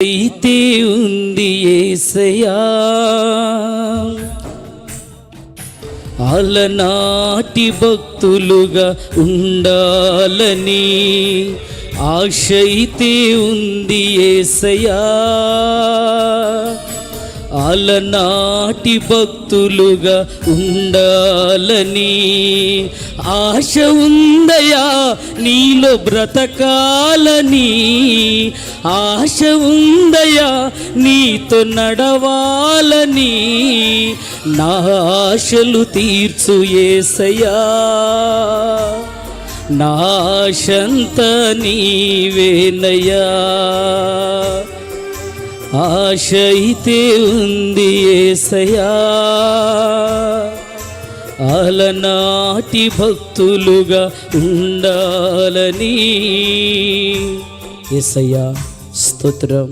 అయితే ఉంది ఏసయా అలనాటి భక్తులుగా ఉండాలని ఆశ అయితే ఉంది ఏసయా అలనాటి భక్తులుగా ఉండాలని ఆశ ఉందయా నీలో బ్రతకాలని ఆశ ఉందయా? నీతో నడవాలని నా ఆశలు తీర్చు ఏసయా నాశంత నీవేనయా ఆశ అయితే ఉంది ఏసయా అలనాటి భక్తులుగా ఉండాలని ఏసయ్యా స్తోత్రం